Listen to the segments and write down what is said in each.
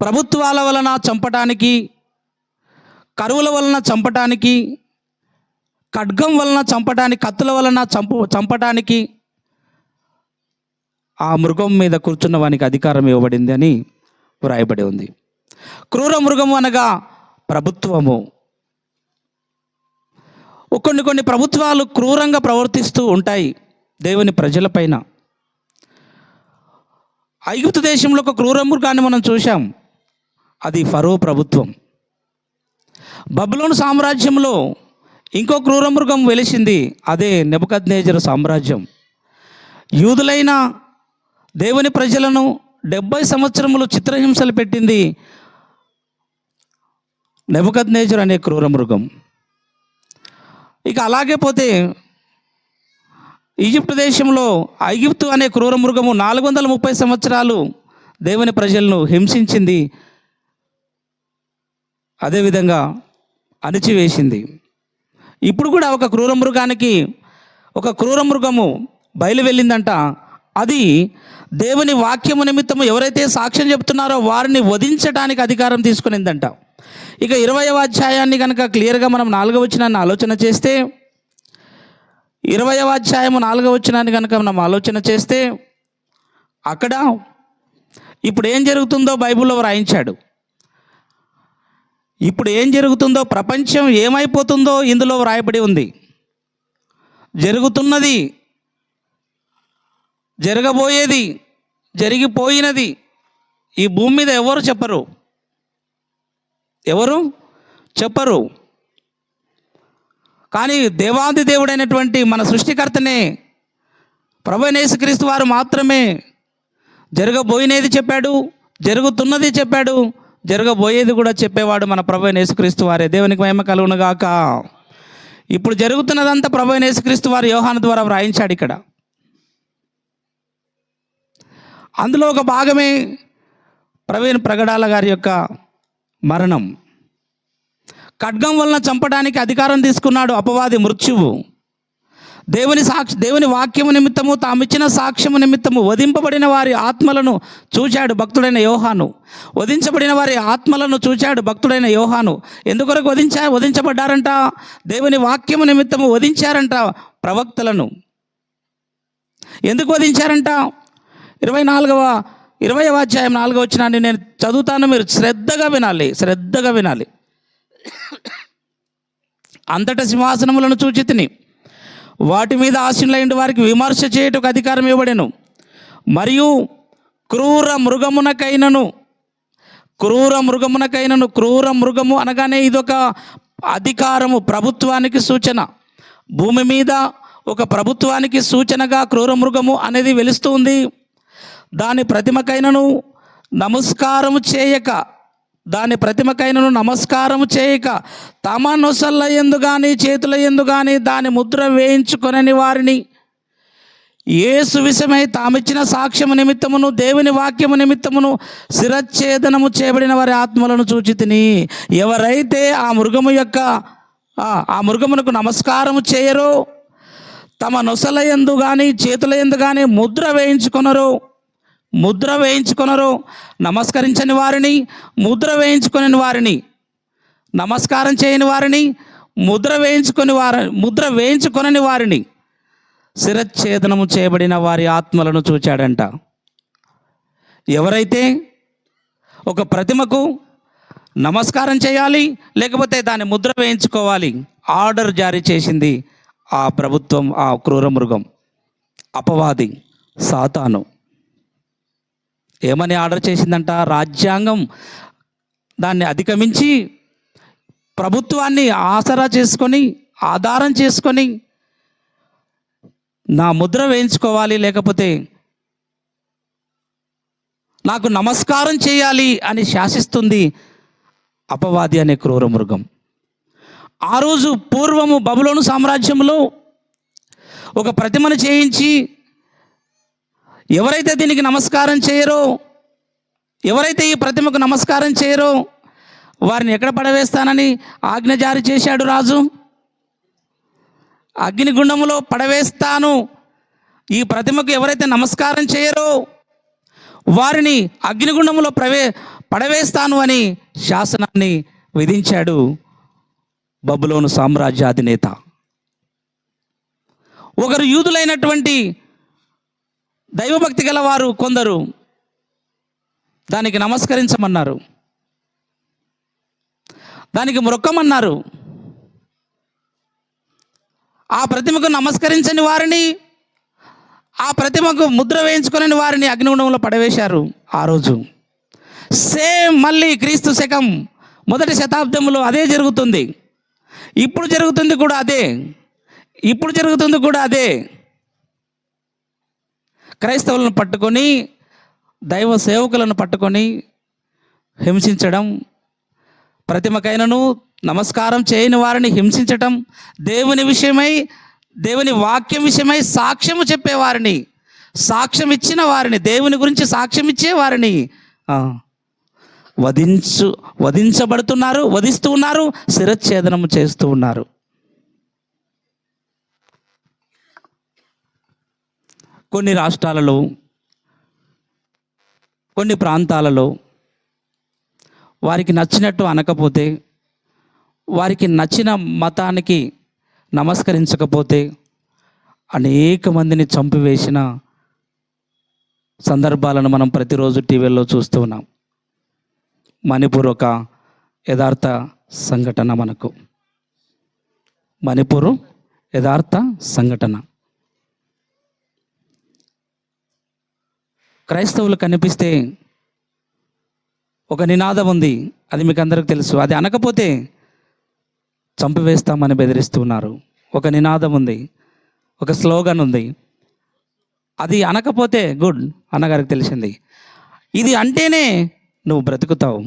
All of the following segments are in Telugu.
ప్రభుత్వాల వలన చంపటానికి కరువుల వలన చంపటానికి ఖడ్గం వలన చంపటానికి కత్తుల వలన చంపు చంపటానికి ఆ మృగం మీద కూర్చున్న వానికి అధికారం ఇవ్వబడింది అని వ్రాయబడి ఉంది. క్రూర మృగము అనగా ప్రభుత్వము. కొన్ని కొన్ని ప్రభుత్వాలు క్రూరంగా ప్రవర్తిస్తూ ఉంటాయి దేవుని ప్రజలపైన ఐగుప్తు దేశంలో ఒక క్రూర మృగాన్ని మనం చూశాం. అది ఫరో ప్రభుత్వం. బబులోను సామ్రాజ్యంలో ఇంకో క్రూరమృగం వెలిసింది అదే నెబద్ సామ్రాజ్యం. యూదులైన దేవుని ప్రజలను డెబ్బై సంవత్సరములు చిత్రహింసలు పెట్టింది నెబద్ అనే క్రూరమృగం. ఇక అలాగే పోతే ఈజిప్ట్ దేశంలో ఐగిప్తు అనే క్రూర మృగము నాలుగు వందల ముప్పై సంవత్సరాలు దేవుని ప్రజలను హింసించింది అదేవిధంగా అణిచివేసింది. ఇప్పుడు కూడా ఒక క్రూర మృగానికి ఒక క్రూర మృగము బయలు వెళ్ళిందంట. అది దేవుని వాక్యము నిమిత్తము ఎవరైతే సాక్ష్యం చెప్తున్నారో వారిని వధించడానికి అధికారం తీసుకునిందంట. ఇక ఇరవయవ అధ్యాయాన్ని కనుక క్లియర్గా మనం నాలుగవ వచ్చినాన్ని ఆలోచన చేస్తే ఇరవయవ అధ్యాయము నాలుగవ వచనాన్ని కనుక మనం ఆలోచన చేస్తే అక్కడ ఇప్పుడు ఏం జరుగుతుందో బైబిల్లో వ్రాయించాడు ఇప్పుడు ఏం జరుగుతుందో ప్రపంచం ఏమైపోతుందో ఇందులో వ్రాయబడి ఉంది. జరుగుతున్నది జరగబోయేది జరిగిపోయినది ఈ భూమి మీద ఎవరు చెప్పరు? ఎవరు? చెప్పరు. కానీ దేవాది దేవుడైనటువంటి మన సృష్టికర్తనే ప్రభనేసుక్రీస్తు వారు మాత్రమే జరగబోయినది చెప్పాడు జరుగుతున్నది చెప్పాడు. జరగబోయేది కూడా చెప్పేవాడు మన ప్రభు యేసుక్రీస్తు వారే. దేవునికి మహిమ కలుగునుగాక ఇప్పుడు జరుగుతున్నదంతా ప్రభు యేసుక్రీస్తు వారు యోహాను ద్వారా వ్రాయించాడు ఇక్కడ. అందులో ఒక భాగమే ప్రవీణ్ ప్రగడాల గారి యొక్క మరణం. ఖడ్గం వలన చంపడానికి అధికారం తీసుకున్నాడు అపవాది మృత్యువు. దేవుని సాక్షి దేవుని వాక్యము నిమిత్తము తామిచ్చిన సాక్ష్యము నిమిత్తము వధింపబడిన వారి ఆత్మలను చూచాడు భక్తుడైన యోహాను. వధించబడిన వారి ఆత్మలను చూచాడు భక్తుడైన యోహాను. ఎందుకొరకు వధించా వధించబడ్డారంట? దేవుని వాక్యము నిమిత్తము వధించారంట ప్రవక్తలను. ఎందుకు వధించారంట? ఇరవై నాలుగవ ఇరవై అధ్యాయం నాలుగవ వచ్చినాన్ని నేను చదువుతాను మీరు శ్రద్ధగా వినాలి శ్రద్ధగా వినాలి. అంతట సింహాసనములను చూచి తిని వాటి మీద ఆశీనులైన వారికి విమర్శ చేయుటకు అధికారం ఇవ్వబడెను. మరియు క్రూర మృగమునకైనను క్రూర మృగమునకైనను క్రూర మృగము అనగానే ఇదొక అధికారము ప్రభుత్వానికి సూచన. భూమి మీద ఒక ప్రభుత్వానికి సూచనగా క్రూర మృగము అనేది వెలుస్తుంది దాని ప్రతిమకైనను నమస్కారము చేయక దాని ప్రతిమకైనను నమస్కారము చేయక తమ నొసల్ల ఎందు కానీ చేతుల ఎందు కానీ దాని ముద్ర వేయించుకొనని వారిని. ఏసు విషయమై తామిచ్చిన సాక్ష్యము నిమిత్తమును దేవుని వాక్యము నిమిత్తమును శిరచ్ఛేదనము చేయబడిన వారి ఆత్మలను చూచితిని ఎవరైతే ఆ మృగము యొక్క ఆ, ఆ మృగమునకు నమస్కారము చేయరో తమ నొసల ఎందు కానీ చేతుల ఎందు కానీ ముద్ర వేయించుకొనరు ముద్ర వేయించుకొనరు. నమస్కరించని వారిని ముద్ర వేయించుకొని వారిని. నమస్కారం చేయని వారిని ముద్ర వేయించుకొని వారి ముద్ర వేయించుకొనని వారిని. శిరచ్ఛేదనము చేయబడిన వారి ఆత్మలను చూచాడంట. ఎవరైతే ఒక ప్రతిమకు నమస్కారం చేయాలి లేకపోతే దాని ముద్ర వేయించుకోవాలి ఆర్డర్ జారీ చేసింది ఆ ప్రభుత్వం ఆ క్రూర మృగం. అపవాది సాతాను. ఏమని ఆర్డర్ చేసిందంట? రాజ్యాంగం దాన్ని అధిగమించి ప్రభుత్వాన్ని ఆసరా చేసుకొని ఆధారం చేసుకొని నా ముద్ర వేయించుకోవాలి లేకపోతే నాకు నమస్కారం చేయాలి అని శాసిస్తుంది అపవాది అనే క్రూర మృగం. ఆ రోజు పూర్వము బబులోను సామ్రాజ్యంలో ఒక ప్రతిమను చేయించి ఎవరైతే దీనికి నమస్కారం చేయరో ఎవరైతే ఈ ప్రతిమకు నమస్కారం చేయరో వారిని ఎక్కడ పడవేస్తానని ఆజ్ఞ జారీ చేశాడు రాజు? అగ్నిగుండములో పడవేస్తాను. ఈ ప్రతిమకు ఎవరైతే నమస్కారం చేయరో వారిని అగ్నిగుండంలో ప్రవే పడవేస్తాను అని శాసనాన్ని విధించాడు బబులోను సామ్రాజ్యాధినేత. ఒకరు యూదులైనటువంటి దైవభక్తి గలవారు కొందరు దానికి నమస్కరించమన్నారు. దానికి మొక్కమన్నారు ఆ ప్రతిమకు నమస్కరించని వారిని ఆ ప్రతిమకు ముద్ర వేయించుకుని వారిని అగ్నిగుండంలో పడవేశారు ఆ రోజు. సేమ్ మళ్ళీ క్రీస్తు శకం మొదటి శతాబ్దంలో అదే జరుగుతుంది. ఇప్పుడు జరుగుతుంది కూడా అదే. ఇప్పుడు జరుగుతుంది కూడా అదే. క్రైస్తవులను పట్టుకొని దైవ సేవకులను పట్టుకొని హింసించడం ప్రతిమకైనను నమస్కారం చేయని వారిని హింసించటం దేవుని విషయమై దేవుని వాక్యం విషయమై సాక్ష్యము చెప్పేవారిని సాక్ష్యం ఇచ్చిన వారిని దేవుని గురించి సాక్ష్యం ఇచ్చే వారిని వధించు వధించబడుతున్నారు వధిస్తూ ఉన్నారు శిరచ్ఛేదనము చేస్తూ ఉన్నారు. కొన్ని రాష్ట్రాలలో కొన్ని ప్రాంతాలలో వారికి నచ్చినట్టు అనకపోతే వారికి నచ్చిన మతానికి నమస్కరించకపోతే అనేక మందిని చంపివేసిన సందర్భాలను మనం ప్రతిరోజు టీవీల్లో చూస్తూ ఉన్నాం. మణిపూర్ ఒక యథార్థ సంఘటన మనకు. మణిపూర్ యథార్థ సంఘటన. క్రైస్తవులు కనిపిస్తే ఒక నినాదం ఉంది. అది మీకు అందరికి తెలుసు. అది అనకపోతే చంపివేస్తామని బెదిరిస్తున్నారు. ఒక నినాదం ఉంది. ఒక స్లోగన్ ఉంది. అది అనకపోతే గుడ్ అన్నగారికి తెలిసింది. ఇది అంటేనే నువ్వు బ్రతుకుతావు.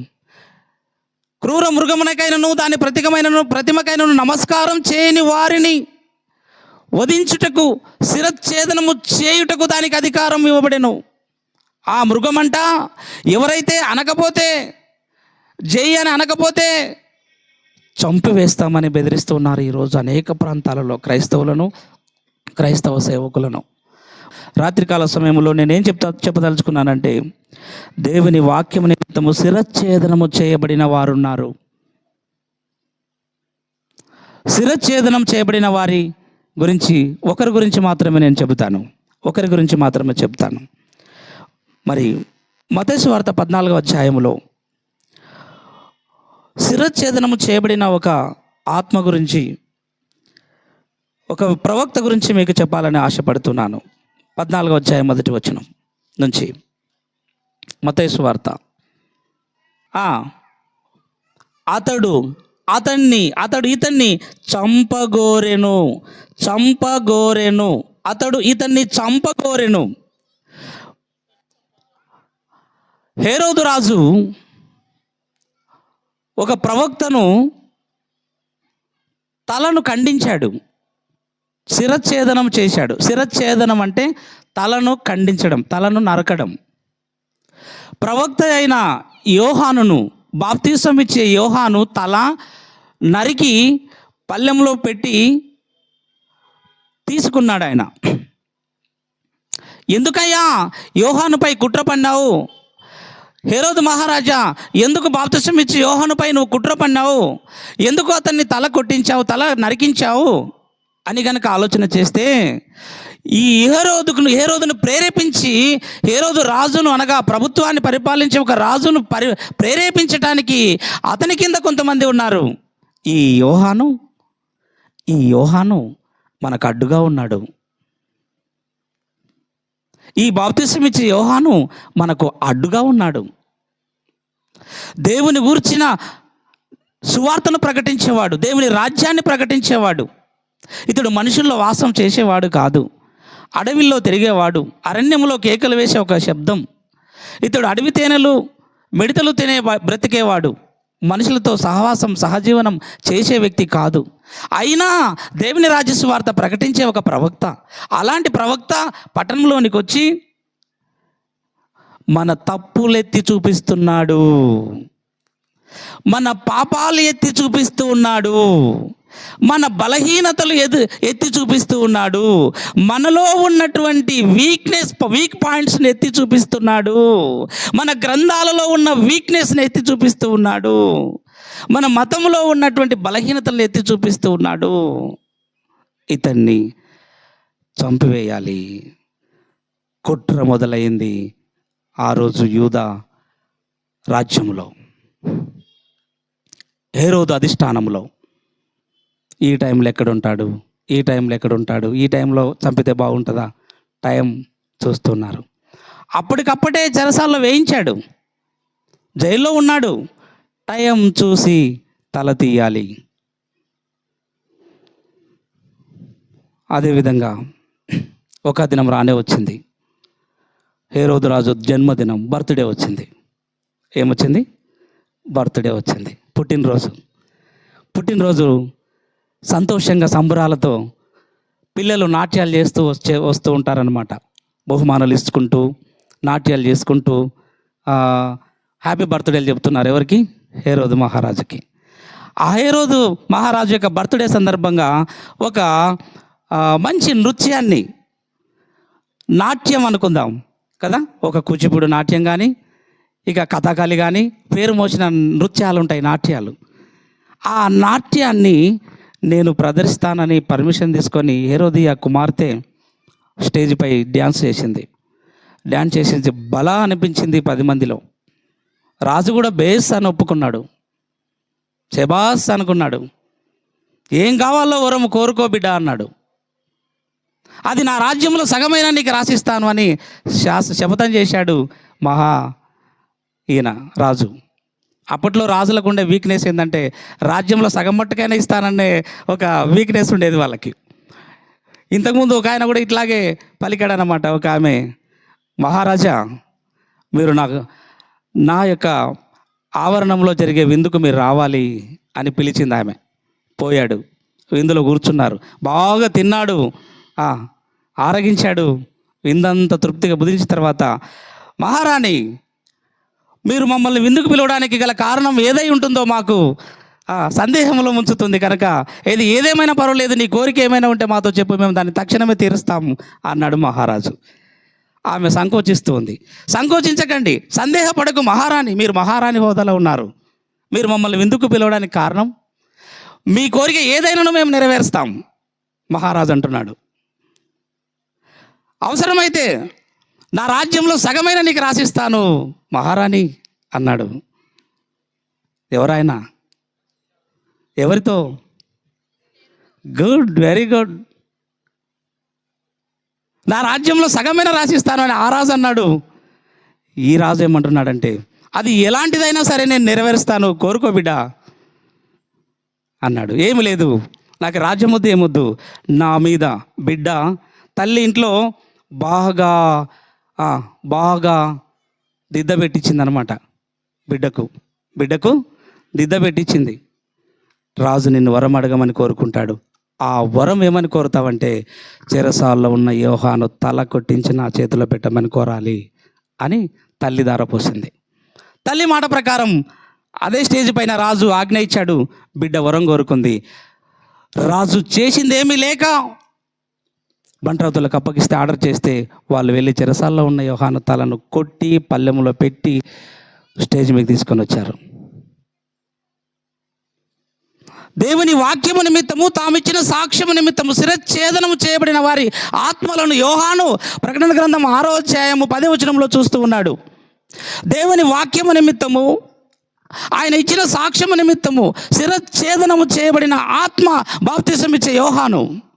క్రూర మృగమునకైనను దాని ప్రతికమైనను ప్రతిమకైనను నమస్కారం చేయని వారిని వధించుటకు శిరచ్ఛేదనము చేయుటకు దానికి అధికారం ఇవ్వబడెను. ఆ మృగమంట ఎవరైతే అనకపోతే జై అని అనకపోతే చంపివేస్తామని బెదిరిస్తున్నారు ఈరోజు అనేక ప్రాంతాలలో క్రైస్తవులను క్రైస్తవ సేవకులను. రాత్రికాల సమయంలో నేనేం చెప్తా చెప్పదలుచుకున్నానంటే దేవుని వాక్యము నిమిత్తము శిరచ్ఛేదనము చేయబడిన వారున్నారు. శిరచ్ఛేదనం చేయబడిన వారి గురించి ఒకరి గురించి మాత్రమే నేను చెబుతాను. ఒకరి గురించి మాత్రమే చెప్తాను మరి మతేసు వార్త పద్నాలుగో అధ్యాయంలో శిరచ్ఛేదనము చేయబడిన ఒక ఆత్మ గురించి ఒక ప్రవక్త గురించి మీకు చెప్పాలని ఆశపడుతున్నాను. పద్నాలుగో అధ్యాయం మొదటి వచనం నుంచి. మతేసు వార్త. అతడు అతన్ని అతడు ఇతన్ని చంపగోరెను చంపగోరెను అతడు ఇతన్ని చంపగోరెను. హేరోదు రాజు ఒక ప్రవక్తను తలను ఖండించాడు. శిరచ్ఛేదనం చేశాడు. శిరచ్ఛేదనం అంటే తలను ఖండించడం తలను నరకడం. ప్రవక్త అయిన యోహానును బాప్తీసం ఇచ్చే యోహాను తల నరికి పల్లెంలో పెట్టి తీసుకున్నాడు ఆయన ఎందుకయ్యా? యోహానుపై కుట్ర పన్నావు? హేరోదు మహారాజా ఎందుకు బాప్తిసం ఇచ్చి యోహానుపై నువ్వు కుట్ర పన్నావు? ఎందుకు అతన్ని తల కొట్టించావు తల నరికించావు? అని గనక ఆలోచన చేస్తే ఈ హేరోదుకు హేరోదును ప్రేరేపించి హేరోదు రాజును అనగా ప్రభుత్వాన్ని పరిపాలించే ఒక రాజును పరి ప్రేరేపించటానికి అతని కింద కొంతమంది ఉన్నారు. ఈ యోహాను ఈ యోహాను మనకు అడ్డుగా ఉన్నాడు. ఈ బాప్తిసం ఇచ్చే యోహాను మనకు అడ్డుగా ఉన్నాడు. దేవుని గూర్చిన సువార్తను ప్రకటించేవాడు దేవుని రాజ్యాన్ని ప్రకటించేవాడు ఇతడు మనుషుల్లో వాసం చేసేవాడు కాదు. అడవిలో తిరిగేవాడు అరణ్యంలో కేకలు వేసే ఒక శబ్దం. ఇతడు అడవి తేనెలు మిడతలు తినే వా- బ్రతికేవాడు. మనుషులతో సహవాసం సహజీవనం చేసే వ్యక్తి కాదు. అయినా దేవుని రాజ్య ప్రకటించే ఒక ప్రవక్త. అలాంటి ప్రవక్త పట్టణంలోనికి వచ్చి మన తప్పులెత్తి చూపిస్తున్నాడు. మన పాపాలు ఎత్తి చూపిస్తూ ఉన్నాడు. మన బలహీనతలు ఎదు ఎత్తి చూపిస్తూ ఉన్నాడు. మనలో ఉన్నటువంటి వీక్నెస్ వీక్ పాయింట్స్ని ఎత్తి చూపిస్తున్నాడు. మన గ్రంథాలలో ఉన్న వీక్నెస్ని ఎత్తి చూపిస్తూ ఉన్నాడు. మన మతంలో ఉన్నటువంటి బలహీనతలను ఎత్తి చూపిస్తూ ఉన్నాడు. ఇతన్ని చంపివేయాలి. కుట్ర మొదలైంది ఆ రోజు యూద రాజ్యంలో ఏ రోజు అధిష్టానంలో ఈ టైంలో ఎక్కడుంటాడు? ఈ టైంలో ఎక్కడుంటాడు? ఈ టైంలో చంపితే బాగుంటుందా? టైం చూస్తున్నారు. అప్పటికప్పుడే జలసాల్లో వేయించాడు. జైల్లో ఉన్నాడు. టైం చూసి తల తీయాలి. అదేవిధంగా ఒక దినం రానే వచ్చింది. హేరోదు రాజు జన్మదినం బర్త్డే వచ్చింది. ఏమొచ్చింది? బర్త్డే వచ్చింది. పుట్టినరోజు. పుట్టినరోజు సంతోషంగా సంబరాలతో పిల్లలు నాట్యాలు చేస్తూ వచ్చే వస్తూ ఉంటారనమాట బహుమానాలు ఇచ్చుకుంటూ నాట్యాలు చేసుకుంటూ హ్యాపీ బర్త్డేలు చెప్తున్నారు ఎవరికి? హేరోదు మహారాజుకి. ఆ హేరోదు మహారాజు యొక్క బర్త్డే సందర్భంగా ఒక మంచి నృత్యాన్ని నాట్యం అనుకుందాం కదా? ఒక కూచిపూడి నాట్యం కానీ ఇక కథాకళి కానీ పేరు మోసిన నృత్యాలు ఉంటాయి నాట్యాలు. ఆ నాట్యాన్ని నేను ప్రదర్శిస్తానని పర్మిషన్ తీసుకొని హేరోదియా కుమార్తె స్టేజ్పై డ్యాన్స్ చేసింది. డ్యాన్స్ చేసింది. బలా అనిపించింది పది మందిలో. రాజు కూడా బేస్ అని ఒప్పుకున్నాడు. శబాస్ అనుకున్నాడు. ఏం కావాలో వరం కోరుకో బిడ్డ అన్నాడు. అది నా రాజ్యంలో సగమైన నీకు రాసిస్తాను అని శాస శపథం చేశాడు మహా ఈయన రాజు. అప్పట్లో రాజులకు ఉండే వీక్నెస్ ఏంటంటే రాజ్యంలో సగం మట్టుకైనా ఇస్తాననే ఒక వీక్నెస్ ఉండేది వాళ్ళకి. ఇంతకుముందు ఒక ఆయన కూడా ఇట్లాగే పలికాడనమాట. ఒక ఆమె మహారాజా మీరు నాకు నా యొక్క ఆవరణంలో జరిగే విందుకు మీరు రావాలి అని పిలిచింది ఆమె. పోయాడు. విందులో కూర్చున్నారు. బాగా తిన్నాడు. ఆరగించాడు. విందంతా తృప్తిగా బుధించిన తర్వాత మహారాణి మీరు మమ్మల్ని విందుకు పిలవడానికి గల కారణం ఏదై ఉంటుందో మాకు సందేహంలో ఉంచుతుంది కనుక ఏది ఏదేమైనా పర్వాలేదు నీ కోరిక ఏమైనా ఉంటే మాతో చెప్పు మేము దాన్ని తక్షణమే తీరుస్తాము అన్నాడు మహారాజు. ఆమె సంకోచిస్తూ ఉంది. సంకోచించకండి సందేహపడకు మహారాణి మీరు మహారాణి హోదాలో ఉన్నారు. మీరు మమ్మల్ని విందుకు పిలవడానికి కారణం మీ కోరిక ఏదైనాను మేము నెరవేరుస్తాం మహారాజు అంటున్నాడు. అవసరమైతే నా రాజ్యంలో సగమైన నీకు రాసిస్తాను. మహారాణి అన్నాడు. ఎవరాయన? ఎవరితో? Good very good. నా రాజ్యంలో సగమైన రాసిస్తాను అని ఆ రాజు అన్నాడు. ఈ రాజు ఏమంటున్నాడంటే అది ఎలాంటిదైనా సరే నేను నెరవేరుస్తాను కోరుకో బిడ్డ అన్నాడు. ఏమి లేదు. నాకు రాజ్యం వద్దు ఏమొద్దు. నా మీద బిడ్డ తల్లి ఇంట్లో బాగా బాగా దిద్ద పెట్టించింది అనమాట బిడ్డకు. బిడ్డకు దిద్ద పెట్టించింది. రాజు నిన్ను వరం అడగమని కోరుకుంటాడు. ఆ వరం ఏమని కోరుతావంటే చెరసాల్లో ఉన్న యోహాను తల కొట్టించి నా చేతిలో పెట్టమని కోరాలి అని తల్లి దారపోసింది తల్లి మాట ప్రకారం అదే స్టేజ్ పైన రాజు ఆజ్ఞ ఇచ్చాడు. బిడ్డ వరం కోరుకుంది. రాజు చేసింది ఏమీ లేక బంట్రాతులకు అప్పగిస్తే ఆర్డర్ చేస్తే వాళ్ళు వెళ్ళి చెరసాల్లో ఉన్న యోహాను తలను కొట్టి పల్లెములో పెట్టి స్టేజ్ మీద తీసుకొని వచ్చారు. దేవుని వాక్యము నిమిత్తము తామిచ్చిన సాక్ష్యము నిమిత్తము శిరఛేదనము చేయబడిన వారి ఆత్మలను యోహాను ప్రకటన గ్రంథం ఆరో అధ్యాయము పదే వచనంలో చూస్తూ ఉన్నాడు. దేవుని వాక్యము నిమిత్తము ఆయన ఇచ్చిన సాక్ష్యము నిమిత్తము శిరఛేదనము చేయబడిన ఆత్మ బాప్తిసం ఇచ్చే యోహాను.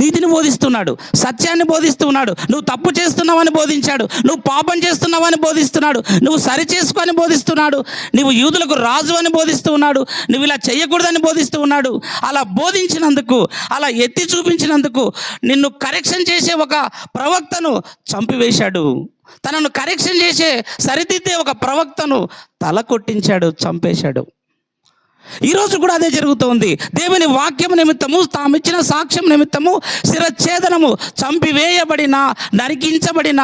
నీతిని బోధిస్తున్నాడు సత్యాన్ని బోధిస్తున్నాడు నువ్వు తప్పు చేస్తున్నావని బోధించాడు నువ్వు పాపం చేస్తున్నావని బోధిస్తున్నాడు నువ్వు సరి చేసుకొని బోధిస్తున్నాడు నువ్వు యూదులకు రాజు అని బోధిస్తూ ఉన్నాడు నువ్వు ఇలా చేయకూడదని బోధిస్తూ ఉన్నాడు. అలా బోధించినందుకు అలా ఎత్తి చూపించినందుకు నిన్ను కరెక్షన్ చేసే ఒక ప్రవక్తను చంపివేశాడు. తనను కరెక్షన్ చేసే సరిదిద్దే ఒక ప్రవక్తను తల కొట్టించాడు చంపేశాడు. ఈరోజు కూడా అదే జరుగుతోంది దేవుని వాక్యం నిమిత్తము తామిచ్చిన సాక్ష్యం నిమిత్తము శిరఛేదనము చంపివేయబడిన నరికించబడిన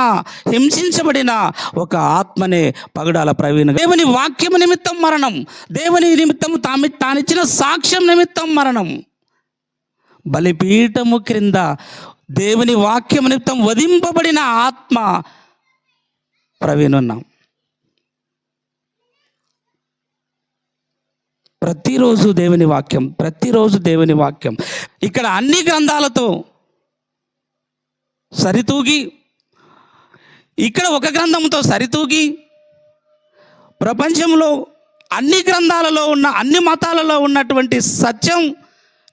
హింసించబడిన ఒక ఆత్మనే పగడాల ప్రవీణ దేవుని వాక్యం నిమిత్తం మరణం దేవుని నిమిత్తం తామి తానిచ్చిన సాక్ష్యం నిమిత్తం మరణం. బలిపీఠము క్రింద దేవుని వాక్యం నిమిత్తం వధింపబడిన ఆత్మ ప్రవీణున్నాం. ప్రతిరోజు దేవుని వాక్యం ప్రతిరోజు దేవుని వాక్యం. ఇక్కడ అన్ని గ్రంథాలతో సరితూగి ఇక్కడ ఒక గ్రంథంతో సరితూగి ప్రపంచంలో అన్ని గ్రంథాలలో ఉన్న అన్ని మతాలలో ఉన్నటువంటి సత్యం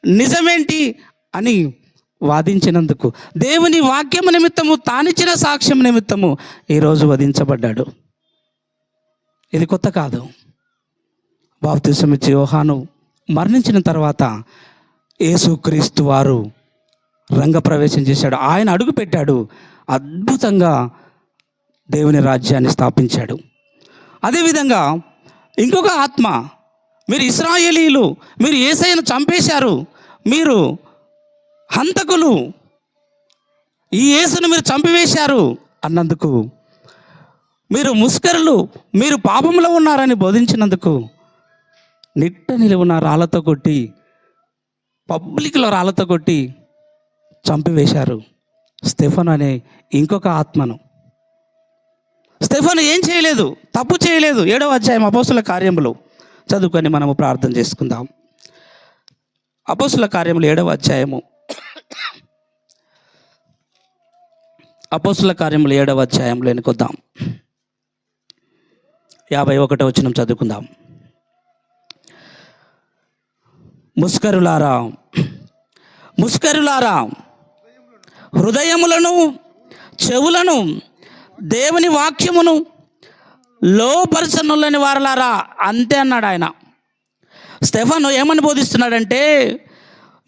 నిజమేంటి అని వాదించినందుకు. దేవుని వాక్యం నిమిత్తము తానిచ్చిన సాక్ష్యం నిమిత్తము ఈరోజు వధించబడ్డాడు. ఇది కొత్త కాదు. బాప్తిసం యోహాను మరణించిన తర్వాత యేసుక్రీస్తు వారు రంగప్రవేశం చేశాడు. ఆయన అడుగు పెట్టాడు. అద్భుతంగా దేవుని రాజ్యాన్ని స్థాపించాడు. అదేవిధంగా ఇంకొక ఆత్మ మీరు ఇస్రాయేలీలు మీరు ఏసైను చంపేశారు మీరు హంతకులు ఈ యేసును మీరు చంపివేశారు అన్నందుకు మీరు ముస్కరులు మీరు పాపంలో ఉన్నారని బోధించినందుకు నిట్ట నిలువున రాళ్ళతో కొట్టి పబ్లిక్లో రాళ్ళతో కొట్టి చంపివేశారు స్టెఫన్ అనే ఇంకొక ఆత్మను. స్టెఫన్ ఏం చేయలేదు తప్పు చేయలేదు. ఏడవ అధ్యాయం అపోసుల కార్యములు చదువుకొని మనము ప్రార్థన చేసుకుందాం. అపోసుల కార్యములు ఏడవ అధ్యాయము. అపోసుల కార్యములు ఏడవ అధ్యాయంలో ఎన్నుకొద్దాం యాభై ఒకటో వచ్చిన చదువుకుందాం. ముస్కరులారా ముస్కరులారా హృదయములను చెవులను దేవుని వాక్యమును లోపరచనులని వారలారా అంతే అన్నాడు ఆయన. స్టెఫను ఏమని బోధిస్తున్నాడంటే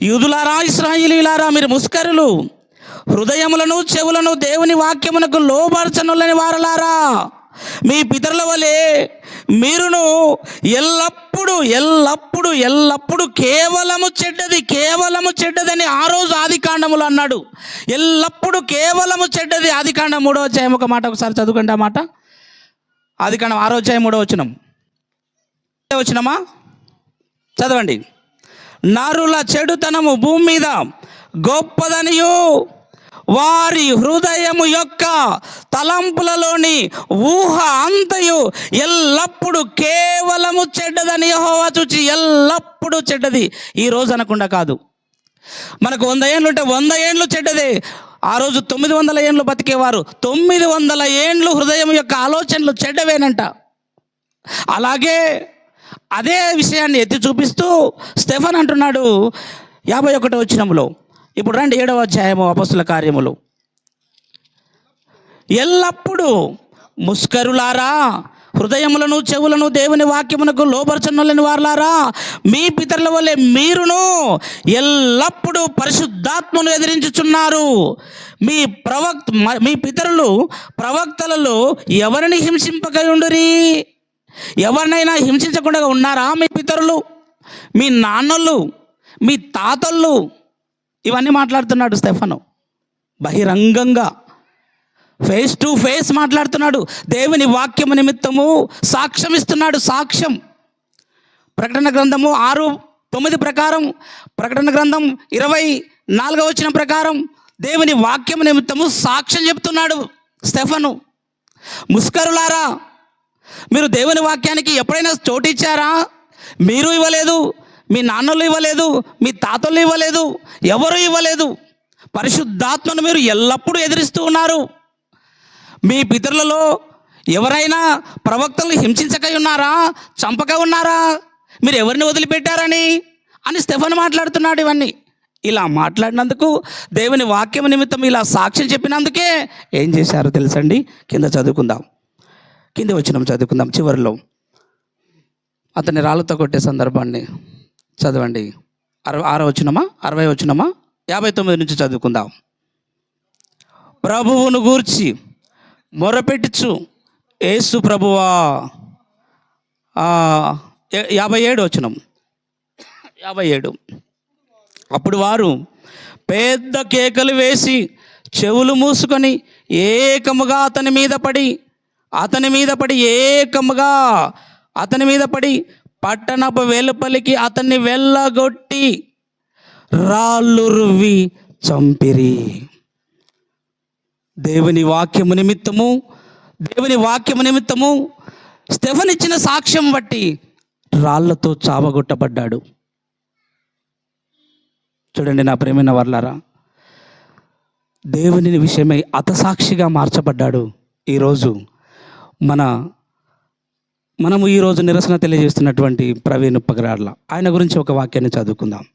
యూదులారా ఇస్రాయిలీలారా మీరు ముస్కరులు హృదయములను చెవులను దేవుని వాక్యమునకు లోపరచనులని వారలారా మీ పితరుల వలె మీరును ఎల్లప్పుడూ ఎల్లప్పుడు ఎల్లప్పుడూ కేవలము చెడ్డది కేవలము చెడ్డదని ఆ రోజు ఆదికాండములు అన్నాడు. ఎల్లప్పుడు కేవలము చెడ్డది ఆదికాండం మూడో అధ్యాయం ఒక మాట ఒకసారి చదువుకోండి ఆ మాట. ఆదికాండం ఆరో అధ్యాయం మూడో వచ్చినం వచ్చినమా చదవండి. నరుల చెడుతనము భూమి మీద గొప్పదనియు వారి హృదయము యొక్క తలంపులలోని ఊహ అంతయు ఎల్లప్పుడు కేవలము చెడ్డదని యహోవా చూచి ఎల్లప్పుడూ చెడ్డది. ఈ రోజు అనకుండా కాదు. మనకు వంద ఏండ్లు ఉంటే వంద ఏండ్లు చెడ్డదే. ఆ రోజు తొమ్మిది వందల ఏండ్లు బతికేవారు. తొమ్మిది వందల ఏండ్లు హృదయం యొక్క ఆలోచనలు చెడ్డవేనంట. అలాగే అదే విషయాన్ని ఎత్తి చూపిస్తూ స్టెఫన్ అంటున్నాడు యాభై ఒకటో వచ్చినములో ఇప్పుడు రండి ఏడవ అధ్యాయము అపస్తుల కార్యములు. ఎల్లప్పుడూ ముస్కరులారా హృదయములను చెవులను దేవుని వాక్యమునకు లోపరచనులని వారులారా మీ పితరుల వల్లే మీరును ఎల్లప్పుడూ పరిశుద్ధాత్మను ఎదిరించుచున్నారు. మీ ప్రవక్త మ- మీ పితరులు ప్రవక్తలలో ఎవరిని హింసింపకై ఉండురి? ఎవరినైనా హింసించకుండా ఉన్నారా మీ పితరులు? మీ నాన్నలు మీ తాతళ్ళు ఇవన్నీ మాట్లాడుతున్నాడు స్టెఫను. బహిరంగంగా ఫేస్ టు ఫేస్ మాట్లాడుతున్నాడు. దేవుని వాక్యము నిమిత్తము సాక్ష్యం ఇస్తున్నాడు. సాక్ష్యం. ప్రకటన గ్రంథము ఆరు తొమ్మిది ప్రకారం ప్రకటన గ్రంథం ఇరవై నాలుగవ వచ్చిన ప్రకారం దేవుని వాక్యం నిమిత్తము సాక్ష్యం చెప్తున్నాడు స్టెఫను. ముస్కరులారా మీరు దేవుని వాక్యానికి ఎప్పుడైనా చోటు ఇచ్చారా మీరు ఇవ్వలేదు. మీ నాన్నలు ఇవ్వలేదు మీ తాతలు ఇవ్వలేదు ఎవరు ఇవ్వలేదు. పరిశుద్ధాత్మను మీరు ఎల్లప్పుడూ ఎదిరిస్తూ ఉన్నారు. మీ పితరులలో ఎవరైనా ప్రవక్తలను హింసించక ఉన్నారా చంపక ఉన్నారా మీరు ఎవరిని వదిలిపెట్టారని అని స్టెఫన్ మాట్లాడుతున్నాడు ఇవన్నీ. ఇలా మాట్లాడినందుకు దేవుని వాక్యం నిమిత్తం ఇలా సాక్ష్యం చెప్పినందుకే ఏం చేశారో తెలుసండి? కింద చదువుకుందాం. కింద వచ్చినాం చదువుకుందాం చివరిలో. అతన్ని రాళ్ళతో కొట్టే సందర్భాన్ని. చదవండి. అరవై ఆరో వచ్చినమా అరవై వచ్చినమా యాభై తొమ్మిది నుంచి చదువుకుందాం. ప్రభువును గూర్చి మొరపెట్టుచు ఏసు ప్రభువా. యాభై ఏడు వచ్చినం యాభై ఏడు. అప్పుడు వారు పెద్ద కేకలు వేసి చెవులు మూసుకొని ఏకముగా అతని మీద పడి అతని మీద పడి ఏకముగా అతని మీద పడి పట్టణపు వెలుపలికి అతన్ని వెళ్ళగొట్టి రాళ్ళు రువ్వి చంపిరి. దేవుని వాక్యము నిమిత్తము దేవుని వాక్యము నిమిత్తము స్టెఫన్ ఇచ్చిన సాక్ష్యం బట్టి రాళ్ళతో చావగొట్టబడ్డాడు. చూడండి నా ప్రేమైన వర్లారా దేవుని విషయమై అతసాక్షిగా మార్చబడ్డాడు ఈరోజు మన మనము ఈరోజు నిరసన తెలియజేస్తున్నటువంటి ప్రవీణ్ పగరాడ్ల ఆయన గురించి ఒక వాక్యాన్ని చదువుకుందాం.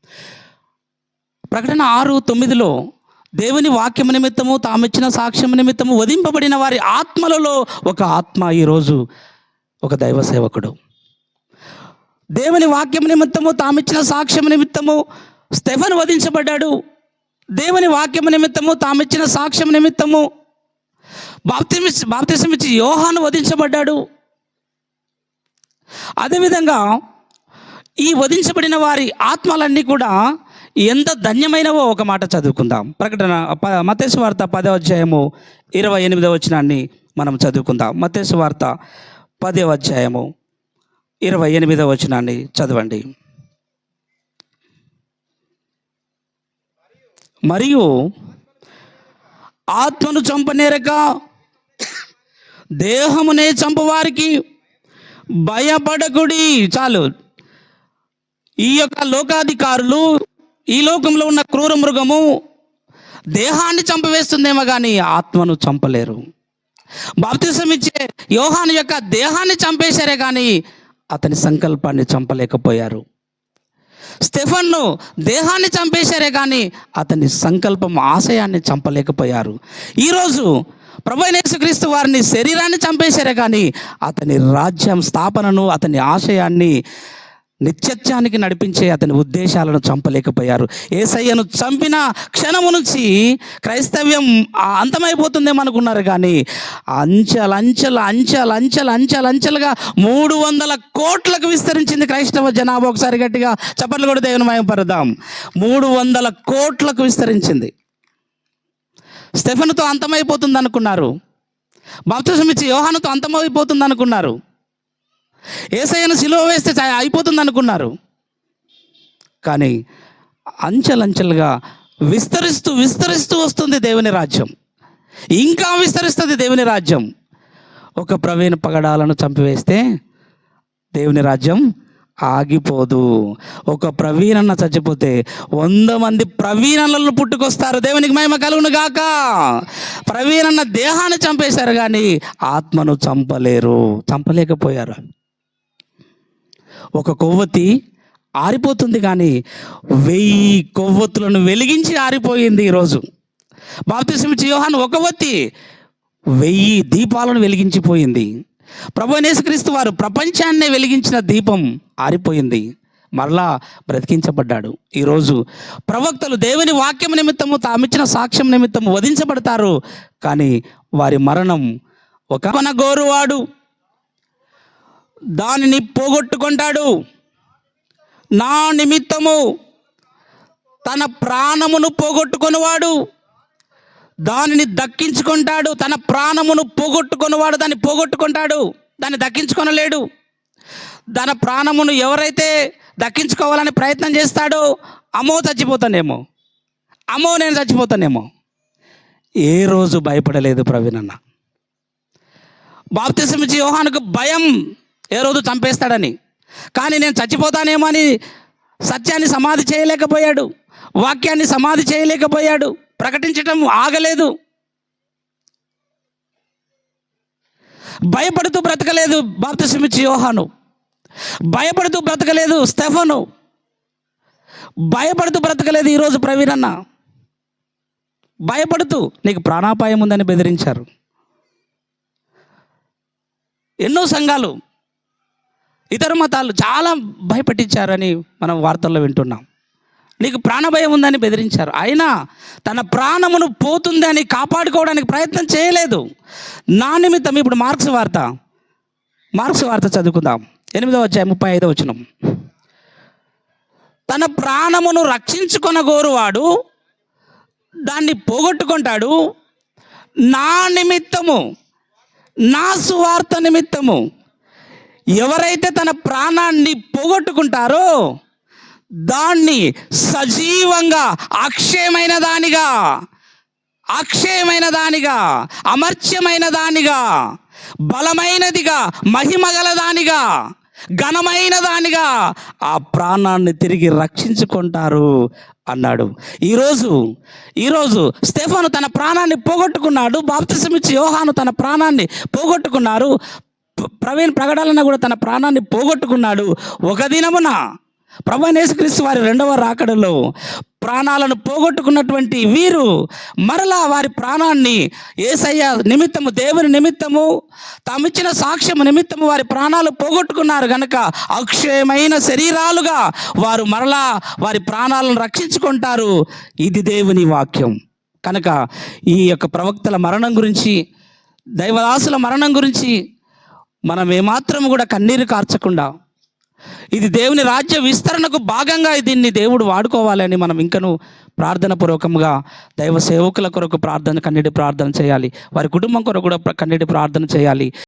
ప్రకటన ఆరు తొమ్మిదిలో దేవుని వాక్యం నిమిత్తము తామిచ్చిన సాక్ష్యం నిమిత్తము వధింపబడిన వారి ఆత్మలలో ఒక ఆత్మ ఈరోజు ఒక దైవ సేవకుడు. దేవుని వాక్యం నిమిత్తము తామిచ్చిన సాక్ష్యం నిమిత్తము స్టెఫన్ వధించబడ్డాడు. దేవుని వాక్యం నిమిత్తము తామిచ్చిన సాక్ష్యం నిమిత్తము బాప్తిమిస్ బాప్తిసమిచ్చి యోహాను వధించబడ్డాడు. అదేవిధంగా ఈ వధించబడిన వారి ఆత్మలన్నీ కూడా ఎంత ధన్యమైనవో ఒక మాట చదువుకుందాం. ప్రకటన ప మతేసు వార్త పదవ అధ్యాయము ఇరవై ఎనిమిదవ వచనాన్ని మనం చదువుకుందాం. మతేసు వార్త పదవ అధ్యాయము ఇరవై ఎనిమిదవ వచనాన్ని చదవండి. మరియు ఆత్మను చంపనేరక దేహమునే చంపవారికి భయపడకుడి. చాలు. ఈ యొక్క లోకాధికారులు ఈ లోకంలో ఉన్న క్రూర మృగము దేహాన్ని చంపవేస్తుందేమో కానీ ఆత్మను చంపలేరు. బాప్తిసం ఇచ్చే యోహాను యొక్క దేహాన్ని చంపేశారే కానీ అతని సంకల్పాన్ని చంపలేకపోయారు. స్టెఫన్ను దేహాన్ని చంపేశారే కానీ అతని సంకల్పం ఆశయాన్ని చంపలేకపోయారు. ఈరోజు ప్రభు యేసుక్రీస్తు వారిని శరీరాన్ని చంపేశారే కానీ అతని రాజ్యం స్థాపనను అతని ఆశయాన్ని నిత్యత్యానికి నడిపించే అతని ఉద్దేశాలను చంపలేకపోయారు. ఏసయ్యను చంపిన క్షణము నుంచి క్రైస్తవ్యం ఆ అంతమైపోతుందేమో అనుకున్నారు కానీ అంచెలంచెల అంచెల అంచెల అంచెల అంచెలుగా మూడు వందల కోట్లకు విస్తరించింది క్రైస్తవ జనాభా. ఒకసారి గట్టిగా చప్పట్లు కూడా దేవుని మయపరుదాం మూడు వందల కోట్లకు విస్తరించింది. స్టెఫెన్తో అంతమైపోతుంది అనుకున్నారు. బాప్తిజం ఇచ్చి యోహానుతో అంతమైపోతుంది అనుకున్నారు. ఏసైన సిలువ వేస్తే అయిపోతుంది అనుకున్నారు. కానీ అంచెలంచెలుగా విస్తరిస్తూ విస్తరిస్తూ వస్తుంది దేవుని రాజ్యం. ఇంకా విస్తరిస్తుంది దేవుని రాజ్యం. ఒక ప్రవీణ పగడాలను చంపివేస్తే దేవుని రాజ్యం ఆగిపోదు. ఒక ప్రవీణన్న చచ్చిపోతే వంద మంది ప్రవీణలను పుట్టుకొస్తారు. దేవునికి మహిమ కలుగును గాక. ప్రవీణన్న దేహాన్ని చంపేశారు కానీ ఆత్మను చంపలేరు. చంపలేకపోయారు. ఒక కొవ్వొత్తి ఆరిపోతుంది కానీ వెయ్యి కొవ్వొత్తులను వెలిగించి ఆరిపోయింది ఈరోజు. బాప్తిసమిచ్చి యోహాన్ ఒక ఒత్తి వెయ్యి దీపాలను వెలిగించిపోయింది. ప్రభు యేసుక్రీస్తు వారు ప్రపంచాన్నే వెలిగించిన దీపం ఆరిపోయింది. మరలా బ్రతికించబడ్డాడు. ఈరోజు ప్రవక్తలు దేవుని వాక్యం నిమిత్తము తామిచ్చిన సాక్ష్యం నిమిత్తము వధించబడతారు. కానీ వారి మరణం ఒక మన గోరువాడు దానిని పోగొట్టుకుంటాడు. నా నిమిత్తము తన ప్రాణమును పోగొట్టుకొనివాడు దానిని దక్కించుకుంటాడు. తన ప్రాణమును పోగొట్టుకున్నవాడు దాన్ని పోగొట్టుకుంటాడు. దాన్ని దక్కించుకొనలేడు. తన ప్రాణమును ఎవరైతే దక్కించుకోవాలని ప్రయత్నం చేస్తాడో అమ్మో చచ్చిపోతానేమో అమ్మో నేను చచ్చిపోతానేమో. ఏ రోజు భయపడలేదు ప్రవీణ్ అన్న బాప్తిసమిచ్చి యోహానుకు భయం ఏ రోజు చంపేస్తాడని. కానీ నేను చచ్చిపోతానేమో అని సత్యాన్ని సమాధి చేయలేకపోయాడు. వాక్యాన్ని సమాధి చేయలేకపోయాడు. ప్రకటించటం ఆగలేదు. భయపడుతూ బ్రతకలేదు బాప్తిసమిచ్చి యోహాను. భయపడుతూ బ్రతకలేదు స్టెఫను. భయపడుతూ బ్రతకలేదు ఈరోజు ప్రవీణన్న భయపడుతూ నీకు ప్రాణాపాయం ఉందని బెదిరించారు. ఎన్నో సంఘాలు ఇతర మతాలు చాలా భయపెట్టించారని మనం వార్తల్లో వింటున్నాం. నీకు ప్రాణభయం ఉందని బెదిరించారు. అయినా తన ప్రాణమును పోతుందని కాపాడుకోవడానికి ప్రయత్నం చేయలేదు. నా నిమిత్తం ఇప్పుడు మార్క్స్ వార్త. మార్క్స్ వార్త చదువుకుందాం. ఎనిమిదవ వచ్చాయి ముప్పై ఐదవ వచనం. తన ప్రాణమును రక్షించుకొనగోరువాడు దాన్ని పోగొట్టుకుంటాడు. నా నిమిత్తము నా సువార్త నిమిత్తము ఎవరైతే తన ప్రాణాన్ని పోగొట్టుకుంటారో దాన్ని సజీవంగా అక్షయమైన దానిగా అక్షయమైన దానిగా అమర్త్యమైన దానిగా బలమైనదిగా మహిమగల దానిగా ఘనమైన దానిగా ఆ ప్రాణాన్ని తిరిగి రక్షించుకుంటారు అన్నాడు. ఈరోజు ఈరోజు స్టెఫాను తన ప్రాణాన్ని పోగొట్టుకున్నాడు బాప్తిసమిచ్చి యోహాను తన ప్రాణాన్ని పోగొట్టుకున్నారు ప్రవీణ్ ప్రకటన కూడా తన ప్రాణాన్ని పోగొట్టుకున్నాడు. ఒక దినమున ప్రభు యేసుక్రీస్తు వారి రెండవ రాకడలో ప్రాణాలను పోగొట్టుకున్నటువంటి వీరు మరలా వారి ప్రాణాన్ని ఏసయ్య నిమిత్తము దేవుని నిమిత్తము తామిచ్చిన సాక్ష్యము నిమిత్తము వారి ప్రాణాలు పోగొట్టుకున్నారు గనక అక్షయమైన శరీరాలుగా వారు మరలా వారి ప్రాణాలను రక్షించుకుంటారు. ఇది దేవుని వాక్యం. కనుక ఈ యొక్క ప్రవక్తల మరణం గురించి దైవదాసుల మరణం గురించి మనం ఏమాత్రం కూడా కన్నీరు కార్చకుండా ఇది దేవుని రాజ్య విస్తరణకు భాగంగా దీన్ని దేవుడు వాడుకోవాలని మనం ఇంకను ప్రార్థన పూర్వకంగా దైవ సేవకుల కొరకు ప్రార్థన కన్నీటి ప్రార్థన చేయాలి. వారి కుటుంబం కొరకు కూడా కన్నీటి ప్రార్థన చేయాలి.